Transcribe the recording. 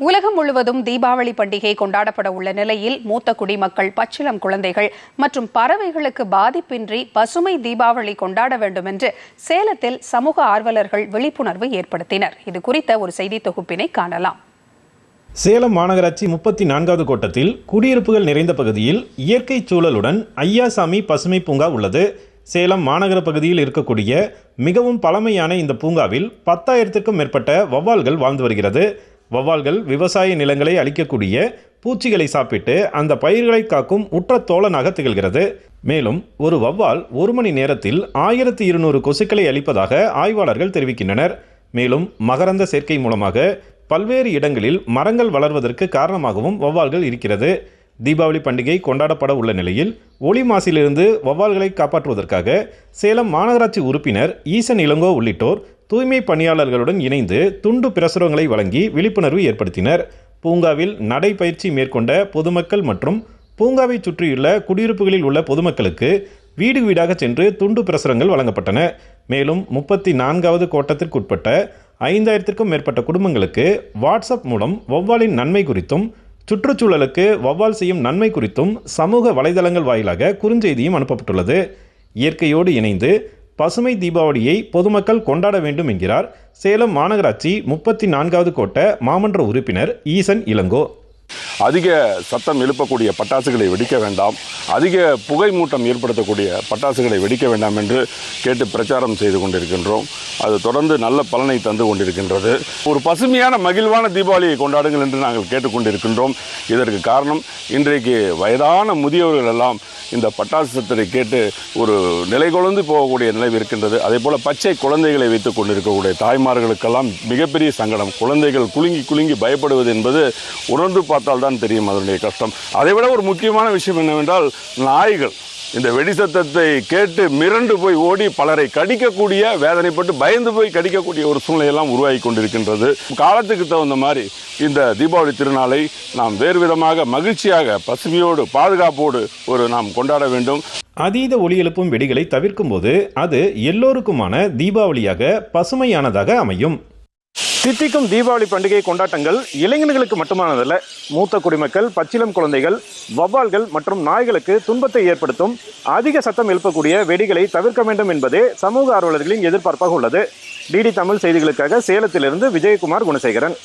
உலகம் முழுவதும் தீபாவளி பண்டிகை கொண்டாடப்பட உள்ள நிலையில் மூத்த குடிமக்கள் பச்சிளம் குழந்தைகள் மற்றும் பறவைகளுக்கு பாதிப்பின்றி பசுமை தீபாவளி கொண்டாட வேண்டும் என்று சேலத்தில் சமூக ஆர்வலர்கள் விழிப்புணர்வு ஏற்படுத்தினர். இது குறித்த ஒரு செய்தி தொகுப்பினை காணலாம். சேலம் மாநகராட்சி முப்பத்தி நான்காவது கோட்டத்தில் குடியிருப்புகள் நிறைந்த பகுதியில் இயற்கை சூழலுடன் ஐயாசாமி பசுமை பூங்கா உள்ளது. சேலம் மாநகர பகுதியில் இருக்கக்கூடிய மிகவும் பழமையான இந்த பூங்காவில் பத்தாயிரத்திற்கும் மேற்பட்ட வவ்வால்கள் வாழ்ந்து வருகிறது. வவ்வால்கள் விவசாய நிலங்களை அழிக்கக்கூடிய பூச்சிகளை சாப்பிட்டு அந்த பயிர்களை காக்கும் உற்ற தோழனாக திகழ்கிறது. மேலும் ஒரு வவ்வால் ஒரு மணி நேரத்தில் ஆயிரத்தி இருநூறு கொசுக்களை அளிப்பதாக ஆய்வாளர்கள் தெரிவிக்கின்றனர். மேலும் மகரந்த சேர்க்கை மூலமாக பல்வேறு இடங்களில் மரங்கள் வளர்வதற்கு காரணமாகவும் வவ்வால்கள் இருக்கிறது. தீபாவளி பண்டிகை கொண்டாடப்பட உள்ள நிலையில் ஒளி மாசிலிருந்து வவ்வால்களை காப்பாற்றுவதற்காக சேலம் மாநகராட்சி உறுப்பினர் ஈசன் இளங்கோ உள்ளிட்டோர் தூய்மை பணியாளர்களுடன் இணைந்து துண்டு பிரசுரங்களை வழங்கி விழிப்புணர்வு ஏற்படுத்தினர். பூங்காவில் நடைபயிற்சி மேற்கொண்ட பொதுமக்கள் மற்றும் பூங்காவை சுற்றியுள்ள குடியிருப்புகளில் உள்ள பொதுமக்களுக்கு வீடு வீடாக சென்று துண்டு பிரசுரங்கள் வழங்கப்பட்டன. மேலும் முப்பத்தி நான்காவது கோட்டத்திற்குட்பட்ட ஐந்தாயிரத்திற்கும் மேற்பட்ட குடும்பங்களுக்கு வாட்ஸ்அப் மூலம் வௌவாலின் நன்மை குறித்தும் சுற்றுச்சூழலுக்கு வௌவால் செய்யும் நன்மை குறித்தும் சமூக வலைதளங்கள் வாயிலாக குறுஞ்செய்தியும் அனுப்பப்பட்டுள்ளது. இயற்கையோடு இணைந்து பசுமை தீபாவளியை பொதுமக்கள் கொண்டாட வேண்டும் என்கிறார். சேலம் மாநகராட்சி முப்பத்தி நான்காவது கோட்ட மாமன்ற உறுப்பினர் ஈசன் இளங்கோ. அதிக சத்தம் எழுப்பக்கூடிய பட்டாசுகளை வெடிக்க வேண்டாம். அதிக புகை மூட்டம் ஏற்படுத்தக்கூடிய பட்டாசுகளை வெடிக்க வேண்டாம் என்று கேட்டு பிரச்சாரம் செய்து கொண்டிருக்கின்றோம். அது தொடர்ந்து நல்ல பலனை தந்து கொண்டிருக்கின்றது. ஒரு பசுமையான மகிழ்வான தீபாவளியை கொண்டாடுங்கள் என்று நாங்கள் கேட்டுக்கொண்டிருக்கின்றோம் இதற்கு காரணம் இன்றைக்கு வயதான முதியவர்கள் எல்லாம் இந்த பட்டாசு சத்தத்தை கேட்டு ஒரு நிலை குழந்து போகக்கூடிய நிலை இருக்கின்றது. அதே போல் பச்சை குழந்தைகளை வைத்துக் கொண்டிருக்கக்கூடிய தாய்மார்களுக்கெல்லாம் மிகப்பெரிய சங்கடம். குழந்தைகள் குலுங்கி குலுங்கி பயப்படுவது என்பது உணர்ந்து பார்த்தால் தான் தெரியும் அதனுடைய கஷ்டம். அதை விட ஒரு முக்கியமான விஷயம் என்னவென்றால் நாய்கள் இந்த வெடி சத்தத்தை கேட்டு மிரண்டு போய் ஓடி பலரை கடிக்கக்கூடிய வேதனைப்பட்டு பயந்து போய் கடிக்கக்கூடிய ஒரு சூழ்நிலையெல்லாம் உருவாகி கொண்டிருக்கின்றது. காலத்துக்கு தகுந்த மாதிரி இந்த தீபாவளி திருநாளை நாம் வேறு விதமாக மகிழ்ச்சியாக பசுமையோடு பாதுகாப்போடு ஒரு நாம் கொண்டாட வேண்டும். அதீத ஒளி எழுப்பும் வெடிகளை தவிர்க்கும் போது அது எல்லோருக்குமான தீபாவளியாக பசுமையானதாக அமையும். தித்திக்கும் தீபாவளி பண்டிகை கொண்டாட்டங்கள் இளைஞர்களுக்கு மட்டுமானதல்ல. மூத்த குடிமக்கள் பச்சிலம் குழந்தைகள் வவ்வால்கள் மற்றும் நாய்களுக்கு துன்பத்தை ஏற்படுத்தும் அதிக சத்தம் எழுப்பக்கூடிய வெடிகளை தவிர்க்க வேண்டும் என்பதே சமூக ஆர்வலர்களின் எதிர்பார்ப்பாக உள்ளது. டிடி தமிழ் செய்திகளுக்காக சேலத்திலிருந்து விஜயகுமார் குணசேகரன்.